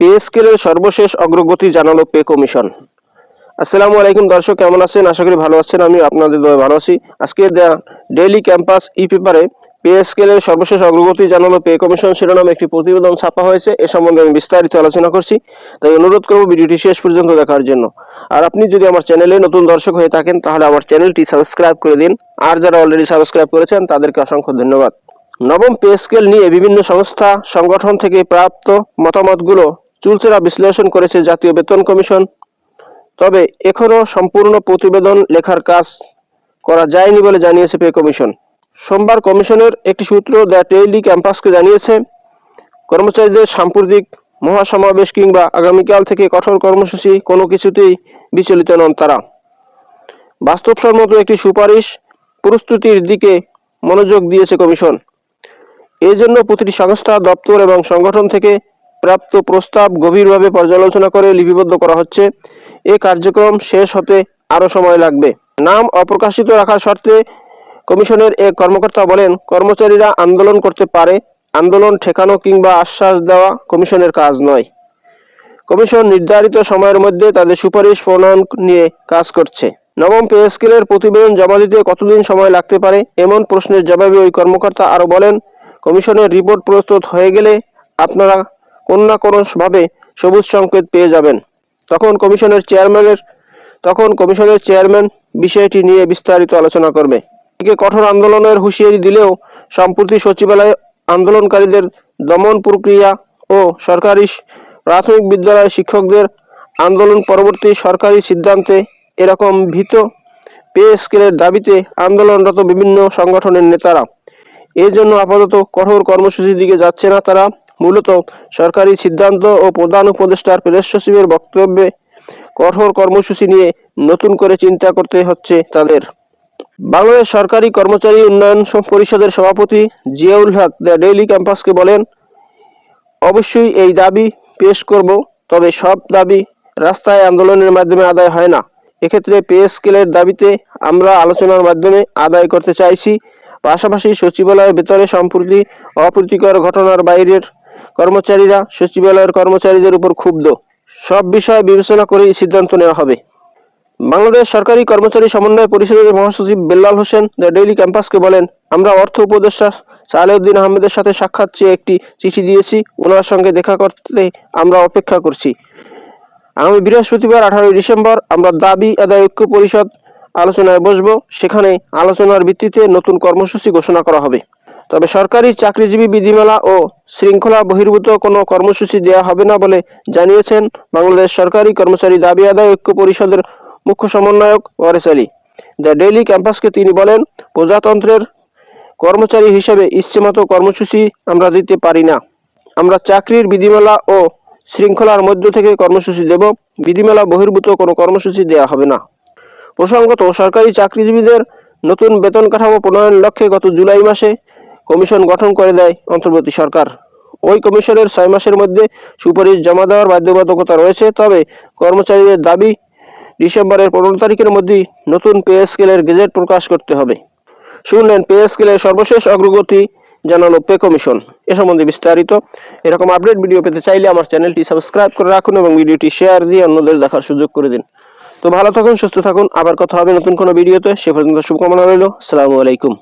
Pay সর্বশেষ অগ্রগতি জানালো পে কমিশন আসসালামু আলাইকুম দর্শক, কেমন আছেন? আশা করি ভালো আছেন আমি আপনাদের ভালো আছি। আজকে ডেইলি ক্যাম্পাস ই পেপারে পে সর্বশেষ অগ্রগতি জানালো পে কমিশন শিরোনামে একটি প্রতিবেদন ছাপা হয়েছে, এ সম্বন্ধে আমি বিস্তারিত আলোচনা করছি। তাই অনুরোধ করব ভিডিওটি শেষ পর্যন্ত দেখার জন্য। আর আপনি যদি আমার চ্যানেলে নতুন দর্শক হয়ে থাকেন, তাহলে আমার চ্যানেলটি সাবস্ক্রাইব করে দিন। আর যারা অলরেডি সাবস্ক্রাইব করেছেন, তাদেরকে অসংখ্য ধন্যবাদ। নবম পে স্কেল নিয়ে বিভিন্ন সংস্থা, সংগঠন থেকে প্রাপ্ত মতামতগুলো চুলচেরা বিশ্লেষণ করেছে জাতীয় বেতন কমিশন। তবে এখনও সম্পূর্ণ প্রতিবেদন লেখার কাজ করা যায়নি বলে জানিয়েছে পে কমিশন। সোমবার কমিশনের একটি সূত্র দ্য টেইলি ক্যাম্পাসকে জানিয়েছে, কর্মচারীদের সাম্প্রতিক মহাসমাবেশ কিংবা আগামীকাল থেকে কঠোর কর্মসূচি কোনো কিছুতেই বিচলিত নন তারা। বাস্তবসম্মত একটি সুপারিশ প্রস্তুতির দিকে মনোযোগ দিয়েছে কমিশন। এই জন্য প্রতিটি সংস্থা, দপ্তর এবং সংগঠন থেকে প্রাপ্ত প্রস্তাব গভীরভাবে পর্যালোচনা করে লিপিবদ্ধ করা হচ্ছে। এ কার্যক্রম শেষ হতে আরও সময় লাগবে। নাম অপ্রকাশিত রাখার শর্তে কমিশনের এক কর্মকর্তা বলেন, কর্মচারীরা আন্দোলন করতে পারে। আন্দোলন ঠেকানো কিংবা আশ্বাস দেওয়া কমিশনের কাজ নয়। কমিশন নির্ধারিত সময়ের মধ্যে তাদের সুপারিশ প্রণয়ন নিয়ে কাজ করছে। নবম পে স্কেলের প্রতিবেদন জমা দিতে কতদিন সময় লাগতে পারে এমন প্রশ্নের জবাবে ওই কর্মকর্তা আরও বলেন, কমিশনের রিপোর্ট প্রস্তুত হয়ে গেলে আপনারা কোনো না সবুজ সংকেত পেয়ে যাবেন। তখন কমিশনের চেয়ারম্যানের, তখন কমিশনের চেয়ারম্যান বিষয়টি নিয়ে বিস্তারিত আলোচনা করবে। এদিকে কঠোর আন্দোলনের হুঁশিয়ারি দিলেও সম্প্রতি সচিবালয়ে আন্দোলনকারীদের দমন প্রক্রিয়া ও সরকারি প্রাথমিক বিদ্যালয়ের শিক্ষকদের আন্দোলন পরবর্তী সরকারি সিদ্ধান্তে এরকম ভীত পে স্কেলের দাবিতে আন্দোলনরত বিভিন্ন সংগঠনের নেতারা। এই জন্য আপাতত কঠোর কর্মসূচির দিকে যাচ্ছে না তারা। মূলত সরকারি সিদ্ধান্ত ও প্রধান উপদেষ্টার প্রেস সচিবের বক্তব্যে কঠোর কর্মসূচি নিয়ে নতুন করে চিন্তা করতে হচ্ছে তাদের। বাংলাদেশ সরকারি কর্মচারী উন্নয়ন পরিষদের সভাপতি জিয়াউল হক দ্য ডেইলি ক্যাম্পাসকে বলেন, অবশ্যই এই দাবি পেশ করব, তবে সব দাবি রাস্তায় আন্দোলনের মাধ্যমে আদায় হয় না। এক্ষেত্রে পে স্কেলের দাবিতে আমরা আলোচনার মাধ্যমে আদায় করতে চাইছি। পাশাপাশি সচিবালয়ের ভেতরে সম্প্রতি অপ্রীতিকর ঘটনার বাইরের কর্মচারীরা, সচিবালয়ের কর্মচারীদের উপর ক্ষুব্ধ। সব বিষয়ে বিবেচনা করেই সিদ্ধান্ত নেওয়া হবে। বাংলাদেশ সরকারি কর্মচারী সমন্বয় পরিষদের মহাসচিব বেল্লাল হোসেন দ্য ডেইলি ক্যাম্পাসকে বলেন, আমরা অর্থ উপদেষ্টা সালেউদ্দিন আহমেদের সাথে সাক্ষাৎ চেয়ে একটি চিঠি দিয়েছি। ওনার সঙ্গে দেখা করতে আমরা অপেক্ষা করছি। আগামী বৃহস্পতিবার, আঠারোই ডিসেম্বর, আমরা দাবি আদায় ঐক্য পরিষদ আলোচনায় বসব। সেখানে আলোচনার ভিত্তিতে নতুন কর্মসূচি ঘোষণা করা হবে। তবে সরকারি চাকরিজীবী বিধিমালা ও শৃঙ্খলা বহির্ভূত কোনো কর্মসূচি দেওয়া হবে না বলে জানিয়েছেন বাংলাদেশ সরকারি কর্মচারী দাবি আদায় ঐক্য পরিষদের মুখ্য সমন্বয়ক ওয়ারেস আলী। দ্য ডেইলি ক্যাম্পাসকে তিনি বলেন, প্রজাতন্ত্রের কর্মচারী হিসেবে ইচ্ছেমতো কর্মসূচি আমরা দিতে পারি না। আমরা চাকরির বিধিমালা ও শৃঙ্খলার মধ্য থেকে কর্মসূচি দেব, বিধিমালা বহির্ভূত কোনো কর্মসূচি দেওয়া হবে না। প্রসঙ্গত, সরকারি চাকরিজীবীদের নতুন বেতন কাঠামো প্রণয়ন লক্ষ্যে গত জুলাই মাসে কমিশন গঠন করে দেয় অন্তর্বর্তী সরকার। ওই কমিশনের ছয় মাসের মধ্যে সুপারিশ জমা দেওয়ার বাধ্যবাধকতা রয়েছে, তবে কর্মচারীদের দাবি, ডিসেম্বরের পনেরো তারিখের মধ্যেই নতুন পে স্কেলের গেজেট প্রকাশ করতে হবে। শুনলেন, পে স্কেলের সর্বশেষ অগ্রগতি জানালো পে কমিশন। এ সম্বন্ধে বিস্তারিত এরকম আপডেট ভিডিও পেতে চাইলে আমার চ্যানেলটি সাবস্ক্রাইব করে রাখুন এবং ভিডিওটি শেয়ার দিয়ে অন্যদের দেখার সুযোগ করে দিন। তো ভালো থাকুন, সুস্থ থাকুন, আবার কথা হবে নতুন কোনো ভিডিওতে। সে পর্যন্ত শুভকামনা রইল। আসসালামু আলাইকুম।